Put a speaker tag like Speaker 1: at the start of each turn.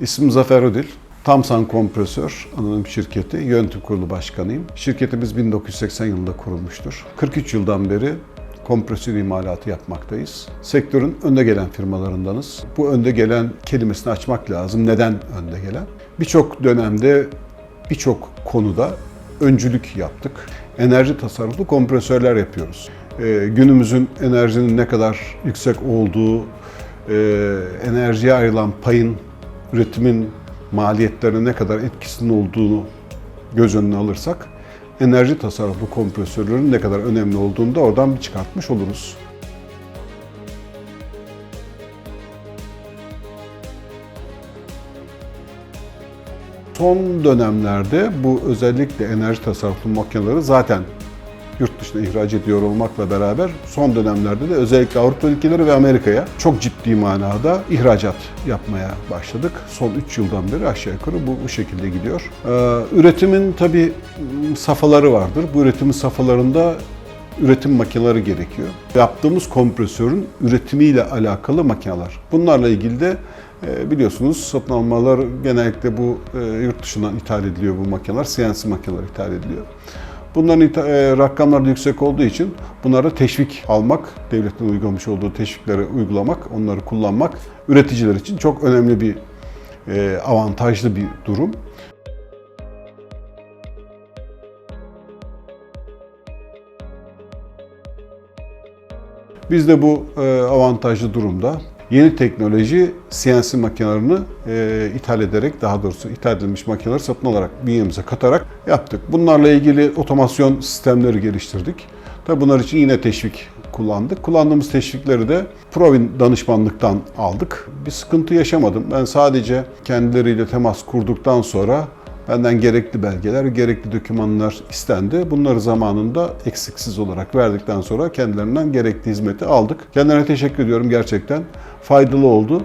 Speaker 1: İsmim Zafer Ödil. Tamsan Kompresör anonim şirketi yönetim kurulu başkanıyım. Şirketimiz 1980 yılında kurulmuştur. 43 yıldan beri kompresör imalatı yapmaktayız. Sektörün önde gelen firmalarındanız. Bu önde gelen kelimesini açmak lazım. Neden önde gelen? Birçok dönemde birçok konuda öncülük yaptık. Enerji tasarruflu kompresörler yapıyoruz. Ee, günümüzün enerjinin ne kadar yüksek olduğu, e, enerjiye ayrılan payın üretimin maliyetlerine ne kadar etkisinin olduğunu göz önüne alırsak enerji tasarruflu kompresörlerin ne kadar önemli olduğunu da oradan bir çıkartmış oluruz. Son dönemlerde bu özellikle enerji tasarruflu makineleri zaten yurt dışına ihraç ediyor olmakla beraber son dönemlerde de özellikle Avrupa ülkeleri ve Amerika'ya çok ciddi manada ihracat yapmaya başladık. Son 3 yıldan beri aşağı yukarı bu, bu şekilde gidiyor. Ee, üretimin tabi safhaları vardır. Bu üretimin safhalarında üretim makineleri gerekiyor. Yaptığımız kompresörün üretimiyle alakalı makineler. Bunlarla ilgili de e, biliyorsunuz satın almalar genellikle bu e, yurt dışından ithal ediliyor bu makineler. CNC makineler ithal ediliyor. Bunların e, rakamları yüksek olduğu için bunlara teşvik almak, devletin uygulamış olduğu teşvikleri uygulamak, onları kullanmak üreticiler için çok önemli bir e, avantajlı bir durum. Biz de bu e, avantajlı durumda yeni teknoloji CNC makinelerini e, ithal ederek, daha doğrusu ithal edilmiş makineleri satın alarak bünyemize katarak yaptık. Bunlarla ilgili otomasyon sistemleri geliştirdik. Tabii bunlar için yine teşvik kullandık. Kullandığımız teşvikleri de Provin danışmanlıktan aldık. Bir sıkıntı yaşamadım. Ben sadece kendileriyle temas kurduktan sonra Benden gerekli belgeler, gerekli dokümanlar istendi. Bunları zamanında eksiksiz olarak verdikten sonra kendilerinden gerekli hizmeti aldık. Kendilerine teşekkür ediyorum gerçekten. Faydalı oldu.